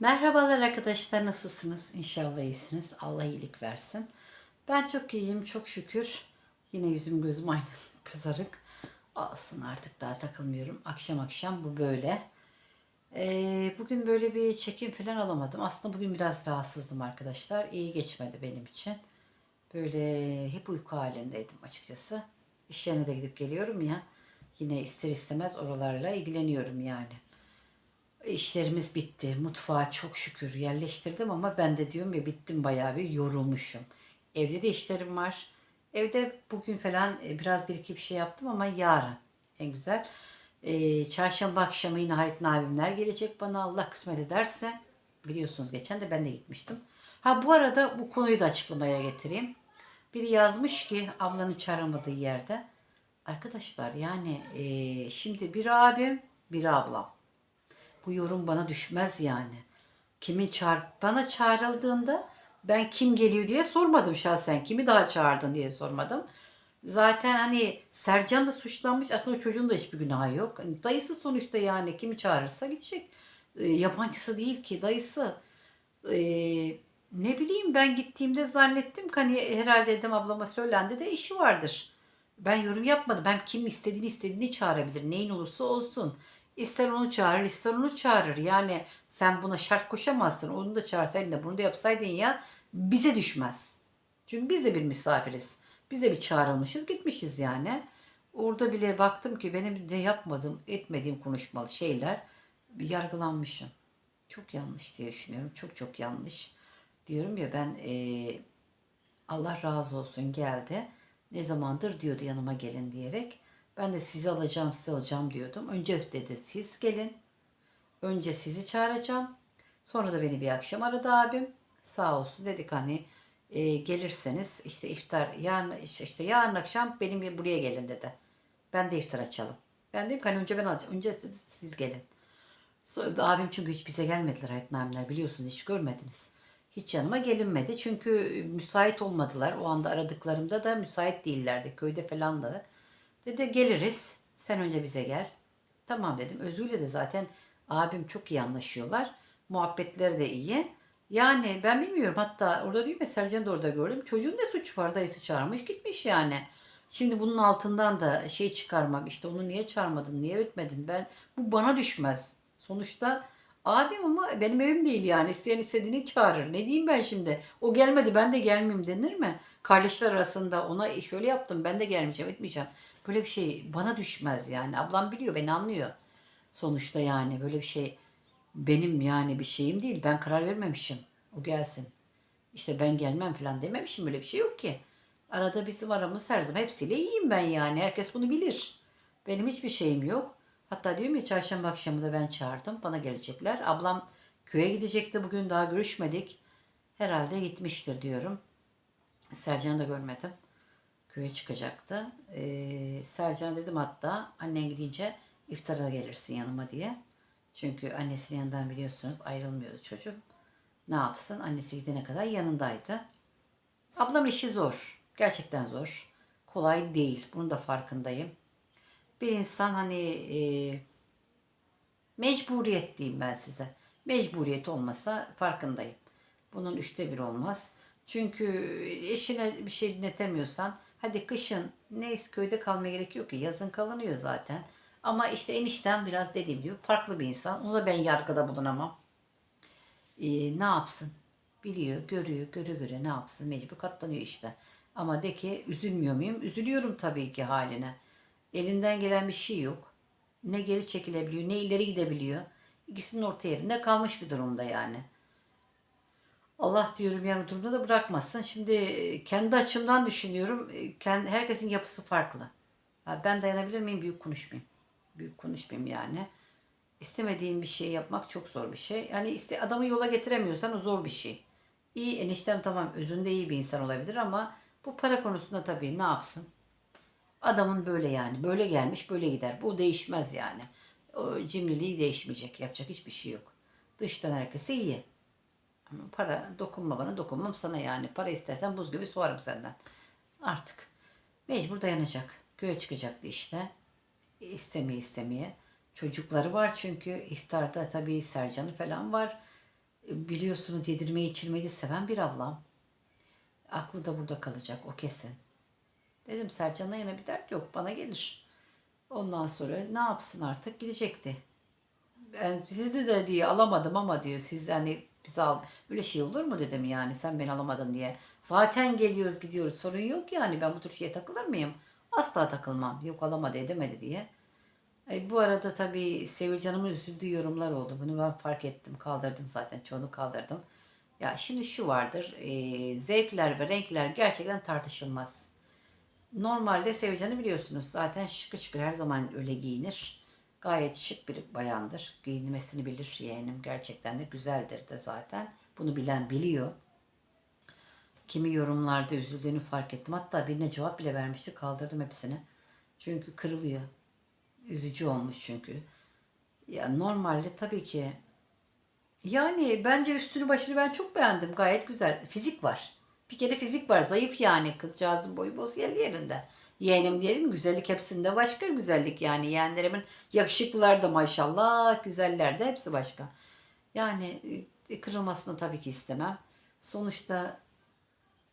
Merhabalar arkadaşlar nasılsınız? İnşallah iyisiniz. Allah iyilik versin. Ben çok iyiyim çok şükür. Yine yüzüm gözüm aynı kızarık. Olsun artık daha takılmıyorum. Akşam akşam bu böyle. Ee, bugün böyle bir çekim falan alamadım. Aslında bugün biraz rahatsızdım arkadaşlar. İyi geçmedi benim için. Böyle hep uyku halindeydim açıkçası. İş yerine de gidip geliyorum ya. Yine ister istemez oralarla ilgileniyorum yani. İşlerimiz bitti. Mutfağa çok şükür yerleştirdim ama ben de diyorum ya bittim bayağı bir yorulmuşum. Evde de işlerim var. Evde bugün falan e, biraz bir iki bir şey yaptım ama yarın en güzel. Ee, çarşamba akşamı yine Hayat abimler gelecek bana Allah kısmet ederse. Biliyorsunuz geçen de ben de gitmiştim. Ha bu arada bu konuyu da açıklamaya getireyim. Biri yazmış ki ablanın çağıramadığı yerde. Arkadaşlar yani e, şimdi bir abim bir ablam. Bu yorum bana düşmez yani. Kimin çağır bana çağrıldığında ben kim geliyor diye sormadım şahsen. Kimi daha çağırdın diye sormadım. Zaten hani Sercan da suçlanmış. Aslında çocuğun da hiçbir günahı yok. Hani dayısı sonuçta yani kimi çağırırsa gidecek. E, yabancısı değil ki dayısı. E, ne bileyim ben gittiğimde zannettim ki hani herhalde dedim ablama söylendi de işi vardır. Ben yorum yapmadım. Ben kim istediğini istediğini çağırabilir. Neyin olursa olsun. İster onu çağırır, ister onu çağırır. Yani sen buna şart koşamazsın. Onu da çağırsaydın da bunu da yapsaydın ya bize düşmez. Çünkü biz de bir misafiriz. Biz de bir çağrılmışız, gitmişiz yani. Orada bile baktım ki benim de yapmadığım, etmediğim konuşmalı şeyler yargılanmışım. Çok yanlış diye düşünüyorum. Çok çok yanlış. Diyorum ya ben eee, Allah razı olsun geldi. Ne zamandır diyordu yanıma gelin diyerek. Ben de sizi alacağım, sizi alacağım diyordum. Önce dedi siz gelin. Önce sizi çağıracağım. Sonra da beni bir akşam aradı abim. Sağ olsun dedik hani e, gelirseniz işte iftar yarın işte, yarın akşam benim buraya gelin dedi. Ben de iftar açalım. Ben dedim ki hani önce ben alacağım. Önce dedi siz gelin. Sonra, abim çünkü hiç bize gelmediler Hayatnamiler biliyorsunuz hiç görmediniz. Hiç yanıma gelinmedi çünkü müsait olmadılar. O anda aradıklarımda da müsait değillerdi. Köyde falan da. Dedi geliriz. Sen önce bize gel. Tamam dedim. Özgür'le de zaten abim çok iyi anlaşıyorlar. Muhabbetleri de iyi. Yani ben bilmiyorum hatta orada değil mi Sercan'ı da orada gördüm. Çocuğun ne suçu var dayısı çağırmış gitmiş yani. Şimdi bunun altından da şey çıkarmak işte onu niye çağırmadın niye ötmedin ben bu bana düşmez. Sonuçta abim ama benim evim değil yani isteyen istediğini çağırır. Ne diyeyim ben şimdi o gelmedi ben de gelmeyeyim denir mi? Kardeşler arasında ona şöyle yaptım ben de gelmeyeceğim etmeyeceğim. Böyle bir şey bana düşmez yani ablam biliyor beni anlıyor. Sonuçta yani böyle bir şey benim yani bir şeyim değil. Ben karar vermemişim. O gelsin. İşte ben gelmem falan dememişim. Böyle bir şey yok ki. Arada bizim aramız her zaman hepsiyle iyiyim ben yani. Herkes bunu bilir. Benim hiçbir şeyim yok. Hatta diyorum ya çarşamba akşamı da ben çağırdım. Bana gelecekler. Ablam köye gidecekti bugün daha görüşmedik. Herhalde gitmiştir diyorum. Sercan'ı da görmedim. Köye çıkacaktı. Ee, Sercan'a dedim hatta annen gidince iftara gelirsin yanıma diye. Çünkü annesinin yanından biliyorsunuz ayrılmıyordu çocuk. Ne yapsın? Annesi gidene kadar yanındaydı. Ablam işi zor. Gerçekten zor. Kolay değil. Bunun da farkındayım. Bir insan hani e, mecburiyet diyeyim ben size. Mecburiyet olmasa farkındayım. Bunun üçte bir olmaz. Çünkü eşine bir şey dinletemiyorsan hadi kışın neyse köyde kalmaya gerek yok ki yazın kalınıyor zaten. Ama işte enişten biraz dediğim gibi farklı bir insan. Onu da ben yargıda bulunamam. Ee, ne yapsın? Biliyor, görüyor, göre göre ne yapsın? Mecbur katlanıyor işte. Ama de ki üzülmüyor muyum? Üzülüyorum tabii ki haline. Elinden gelen bir şey yok. Ne geri çekilebiliyor, ne ileri gidebiliyor. İkisinin orta yerinde kalmış bir durumda yani. Allah diyorum yani durumda da bırakmasın. Şimdi e, kendi açımdan düşünüyorum. E, Kendi, herkesin yapısı farklı. Ben dayanabilir miyim? Büyük konuşmayayım. Büyük konuşmayayım yani. İstemediğin bir şey yapmak çok zor bir şey. Yani iste, adamı yola getiremiyorsan o zor bir şey. İyi eniştem tamam özünde iyi bir insan olabilir ama bu para konusunda tabii ne yapsın? Adamın böyle yani. Böyle gelmiş böyle gider. Bu değişmez yani. O cimriliği değişmeyecek. Yapacak hiçbir şey yok. Dıştan herkese iyi. Ama para dokunma bana dokunmam sana yani. Para istersen buz gibi soğarım senden. Artık mecbur dayanacak. Köye çıkacaktı işte. İstemeye istemeye. Çocukları var çünkü iftarda tabii Sercan'ı falan var. E, Biliyorsunuz yedirmeyi içirmeyi de seven bir ablam. Aklı da burada kalacak o kesin. Dedim Sercan'la yine bir dert yok bana gelir. Ondan sonra ne yapsın artık gidecekti. Ben sizi de diye alamadım ama diyor siz hani bizi al. Öyle şey olur mu dedim yani sen beni alamadın diye. Zaten geliyoruz gidiyoruz sorun yok yani ben bu tür şeye takılır mıyım? Asla takılmam. Yok alamadı edemedi diye. Ay, bu arada tabii Sevilcan'ımın üzüldüğü yorumlar oldu. Bunu ben fark ettim. Kaldırdım zaten. Çoğunu kaldırdım. Ya şimdi şu vardır. e, zevkler ve renkler gerçekten tartışılmaz. Normalde Sevilcan'ı biliyorsunuz. Zaten şıkır şıkır her zaman öyle giyinir. Gayet şık bir bayandır. Giyinmesini bilir yeğenim. Gerçekten de güzeldir de zaten. Bunu bilen biliyor. Kimi yorumlarda üzüldüğünü fark ettim. Hatta birine cevap bile vermişti. Kaldırdım hepsini. Çünkü kırılıyor. Üzücü olmuş çünkü. Ya normalde tabii ki yani bence üstünü başını ben çok beğendim. Gayet güzel. Fizik var. Bir kere fizik var. Zayıf yani. Kızcağızın boyu boz yerli yerinde. Yeğenim diyelim güzellik hepsinde başka güzellik yani. Yeğenlerimin yakışıklılar da maşallah. Güzeller de hepsi başka. Yani e, kırılmasını tabii ki istemem. Sonuçta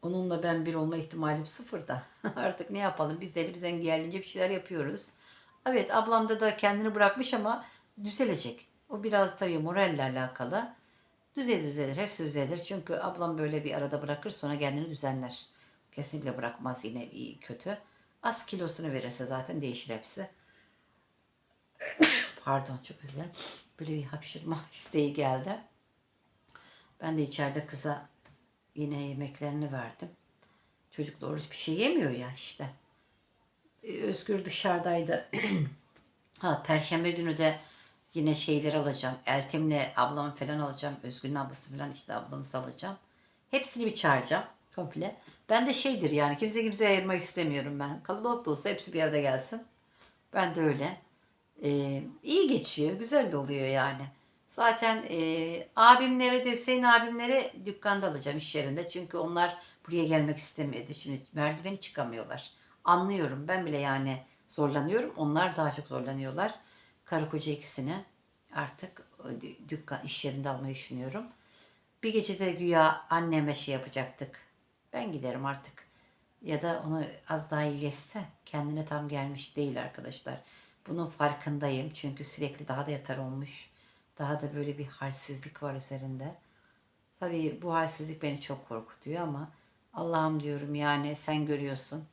onunla ben bir olma ihtimalim sıfır da. Artık ne yapalım? Biz de elimizden geldiğince bir şeyler yapıyoruz. Evet ablamda da kendini bırakmış ama düzelecek. O biraz tabii moralle alakalı. Düzelir düzelir. Hepsi düzelir. Çünkü ablam böyle bir arada bırakır sonra kendini düzenler. Kesinlikle bırakmaz yine iyi kötü. Az kilosunu verirse zaten değişir hepsi. Pardon çok özür. Böyle bir hapşırma isteği geldi. Ben de içeride kıza yine yemeklerini verdim. Çocuk doğrusu bir şey yemiyor ya işte. Özgür dışarıdaydı. ha perşembe günü de yine şeyleri alacağım. Eltim'le ablamı falan alacağım. Özgür'ün ablası falan işte ablamızı alacağım. Hepsini bir çağıracağım komple. Ben de şeydir yani kimse kimseye ayırmak istemiyorum ben. Kalabalık da olsa hepsi bir arada gelsin. Ben de öyle. Ee, iyi geçiyor. Güzel de oluyor yani. Zaten e, abimleri de Hüseyin abimleri dükkanda alacağım iş yerinde. Çünkü onlar buraya gelmek istemiyordu. Şimdi merdiveni çıkamıyorlar. Anlıyorum. Ben bile yani zorlanıyorum. Onlar daha çok zorlanıyorlar. Karı koca ikisini artık e, dü- dükkan iş yerinde almayı düşünüyorum. Bir gecede güya anneme şey yapacaktık. Ben giderim artık. Ya da onu az daha iyileşse kendine tam gelmiş değil arkadaşlar. Bunun farkındayım çünkü sürekli daha da yatar olmuş. Daha da böyle bir halsizlik var üzerinde. Tabii bu halsizlik beni çok korkutuyor ama Allah'ım diyorum yani sen görüyorsun.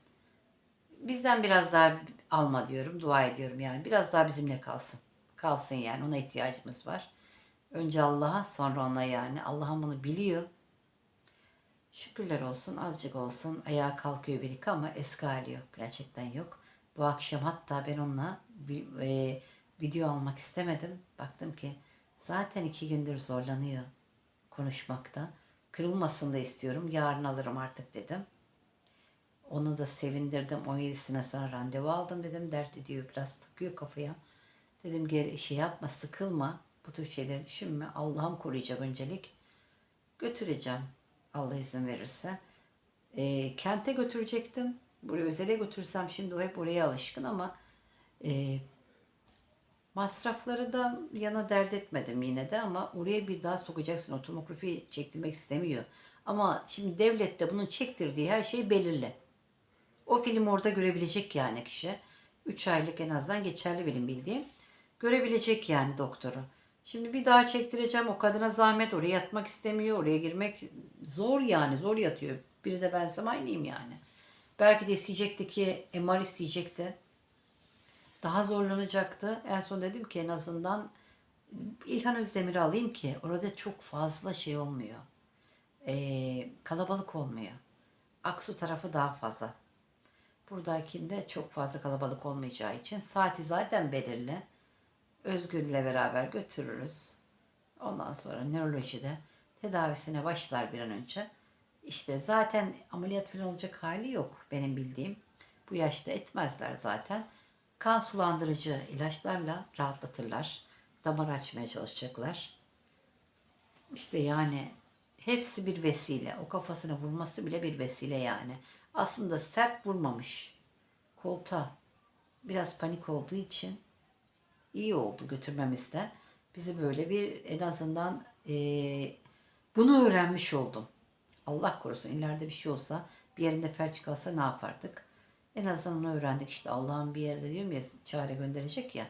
Bizden biraz daha alma diyorum, dua ediyorum yani. Biraz daha bizimle kalsın. Kalsın yani ona ihtiyacımız var. Önce Allah'a sonra ona yani. Allah'ım bunu biliyor. Şükürler olsun azıcık olsun ayağa kalkıyor bir iki ama eski hali yok. Gerçekten yok. Bu akşam hatta ben onunla bir, e, video almak istemedim. Baktım ki zaten iki gündür zorlanıyor konuşmakta. Kırılmasını da istiyorum. Yarın alırım artık dedim. Onu da sevindirdim. 17'sine sonra randevu aldım dedim. Dert ediyor biraz takıyor kafaya. Dedim geri şey yapma sıkılma. Bu tür şeyleri düşünme. Allah'ım koruyacak öncelik. Götüreceğim. Allah izin verirse. E, kente götürecektim. Buraya özele götürsem şimdi o hep oraya alışkın ama e, masrafları da yana dert etmedim yine de ama oraya bir daha sokacaksın. O tomografi çektirmek istemiyor. Ama şimdi devlette bunun çektirdiği her şey belirli. O film orada görebilecek yani kişi. 3 aylık en azından geçerli benim bildiğim. Görebilecek yani doktoru. Şimdi bir daha çektireceğim. O kadına zahmet oraya yatmak istemiyor. Oraya girmek zor yani. Zor yatıyor. Biri de bensem aynıyım yani. Belki de isteyecekti ki MR isteyecekti. Daha zorlanacaktı. En son dedim ki en azından İlhan Özdemir'i alayım ki orada çok fazla şey olmuyor. Ee, kalabalık olmuyor. Aksu tarafı daha fazla. Buradakinde çok fazla kalabalık olmayacağı için saati zaten belirli. Özgür'le beraber götürürüz. Ondan sonra nörolojide tedavisine başlar bir an önce. İşte zaten ameliyat falan olacak hali yok benim bildiğim. Bu yaşta etmezler zaten. Kan sulandırıcı ilaçlarla rahatlatırlar. Damar açmaya çalışacaklar. İşte yani hepsi bir vesile. O kafasına vurması bile bir vesile yani. Aslında sert vurmamış. Kolta biraz panik olduğu için iyi oldu götürmemizde. Bizi böyle bir en azından e, Bunu öğrenmiş oldum. Allah korusun ileride bir şey olsa bir yerinde felç kalsa ne yapardık? En azından onu öğrendik işte Allah'ın bir yerde diyorum ya çare gönderecek ya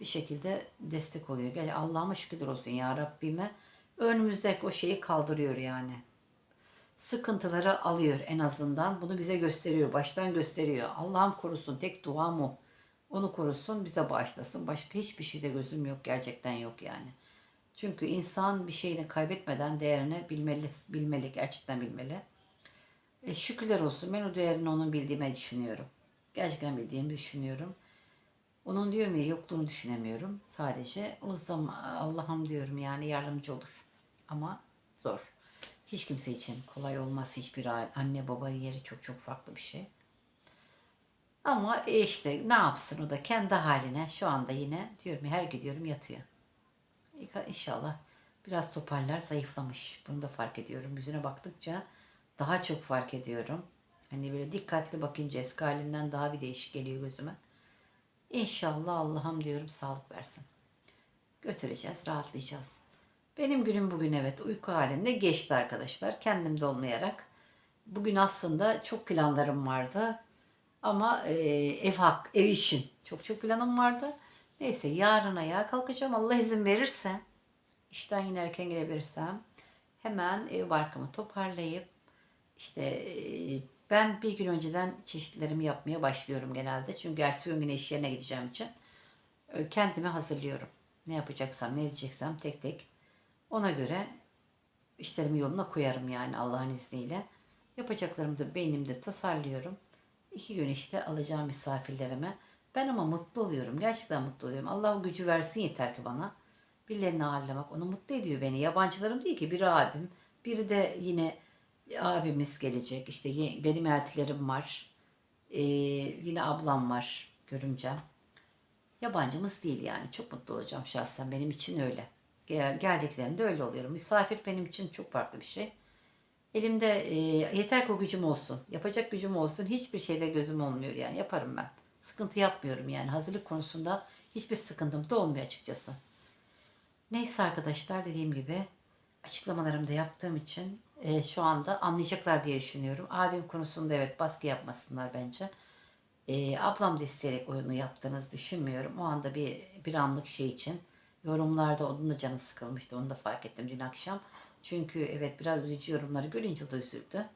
bir şekilde destek oluyor. Gel Allah'ıma şükürler olsun ya Rabbime önümüzdeki o şeyi kaldırıyor yani. Sıkıntıları alıyor en azından. Bunu bize gösteriyor. Baştan gösteriyor. Allah'ım korusun. Tek duam o. Onu korusun bize bağışlasın. Başka hiçbir şeyde gözüm yok. Gerçekten yok yani. Çünkü insan bir şeyini kaybetmeden değerini bilmeli, bilmeli, gerçekten bilmeli. E, şükürler olsun. Ben o değerini onun bildiğime düşünüyorum. Gerçekten bildiğimi düşünüyorum. Onun diyorum ya yokluğunu düşünemiyorum. Sadece o zaman Allah'ım diyorum yani yardımcı olur. Ama zor. Hiç kimse için kolay olmaz. Hiçbir anne baba yeri çok çok farklı bir şey. Ama e işte ne yapsın o da kendi haline şu anda yine diyorum her gidiyorum yatıyor. İnşallah biraz toparlar zayıflamış. Bunu da fark ediyorum. Yüzüne baktıkça daha çok fark ediyorum. Hani böyle dikkatli bakınca eski halinden daha bir değişik geliyor gözüme. İnşallah Allah'ım diyorum sağlık versin. Götüreceğiz, rahatlayacağız. Benim günüm bugün evet uyku halinde geçti arkadaşlar. Kendimde olmayarak. Bugün aslında çok planlarım vardı. Ama e, ev hak, ev işin çok çok planım vardı. Neyse yarın ayağa kalkacağım. Allah izin verirse, işten yine erken gelebilirsem hemen ev barkımı toparlayıp işte e, ben bir gün önceden çeşitlerimi yapmaya başlıyorum genelde. Çünkü ertesi gün yine iş yerine gideceğim için e, kendimi hazırlıyorum. Ne yapacaksam, ne edeceksem tek tek ona göre işlerimi yoluna koyarım yani Allah'ın izniyle. Yapacaklarımı da beynimde tasarlıyorum. İki gün işte alacağım misafirlerime. Ben ama mutlu oluyorum. Gerçekten mutlu oluyorum. Allah o gücü versin yeter ki bana. Birilerini ağırlamak onu mutlu ediyor beni. Yabancılarım değil ki. Biri abim. Biri de yine abimiz gelecek. İşte benim eltilerim var. Ee, yine ablam var. Görümcem. Yabancımız değil yani. Çok mutlu olacağım şahsen. Benim için öyle. Gel- Geldiklerinde öyle oluyorum. Misafir benim için çok farklı bir şey. Elimde e, yeter ki gücüm olsun. Yapacak gücüm olsun. Hiçbir şeyde gözüm olmuyor yani. Yaparım ben. Sıkıntı yapmıyorum yani. Hazırlık konusunda hiçbir sıkıntım da olmuyor açıkçası. Neyse arkadaşlar dediğim gibi açıklamalarımı da yaptığım için e, şu anda anlayacaklar diye düşünüyorum. Abim konusunda evet baskı yapmasınlar bence. E, ablam da isteyerek oyunu yaptığınızı düşünmüyorum. O anda bir, bir anlık şey için yorumlarda onun da canı sıkılmıştı. Onu da fark ettim dün akşam. Çünkü evet biraz üzücü yorumları görünce o da üzüldü.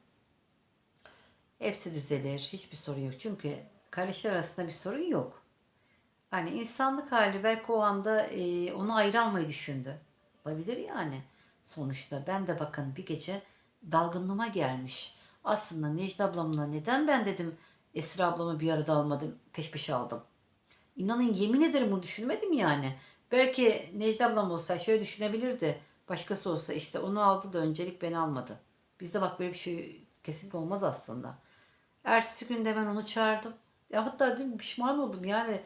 Hepsi düzelir. Hiçbir sorun yok. Çünkü kardeşler arasında bir sorun yok. Hani insanlık hali belki o anda e, onu ayrı almayı düşündü. Olabilir yani. Sonuçta ben de bakın bir gece dalgınlığıma gelmiş. Aslında Necla ablamla neden ben dedim Esra ablamı bir arada almadım peş peşe aldım. İnanın yemin ederim bunu düşünmedim yani. Belki Necla ablam olsa şöyle düşünebilirdi. Başkası olsa işte onu aldı da öncelik beni almadı. Bizde bak böyle bir şey kesinlikle olmaz aslında. Ertesi günde ben onu çağırdım. Ya hatta dün pişman oldum yani.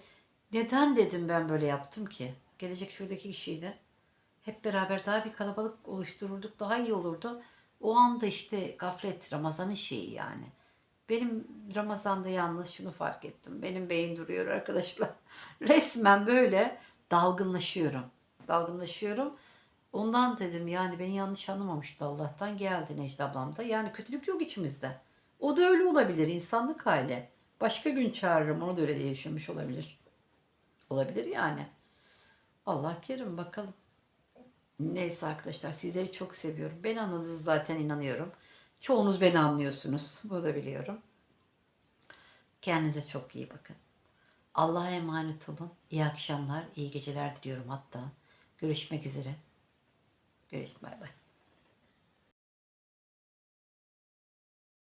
Neden dedim ben böyle yaptım ki? Gelecek şuradaki kişiydi. Hep beraber daha bir kalabalık oluştururduk daha iyi olurdu. O anda işte gaflet Ramazan'ın şeyi yani. Benim Ramazan'da yalnız şunu fark ettim. Benim beyin duruyor arkadaşlar. Resmen böyle dalgınlaşıyorum. Dalgınlaşıyorum. Ondan dedim yani beni yanlış anlamamıştı Allah'tan geldi Necla ablam da. Yani kötülük yok içimizde. O da öyle olabilir insanlık hali. Başka gün çağırırım onu da öyle diye düşünmüş olabilir. Olabilir yani. Allah kerim bakalım. Neyse arkadaşlar sizleri çok seviyorum. Ben anladınız zaten inanıyorum. Çoğunuz beni anlıyorsunuz. Bunu da biliyorum. Kendinize çok iyi bakın. Allah'a emanet olun. İyi akşamlar, iyi geceler diliyorum hatta. Görüşmek üzere. Görüşmek bay bay.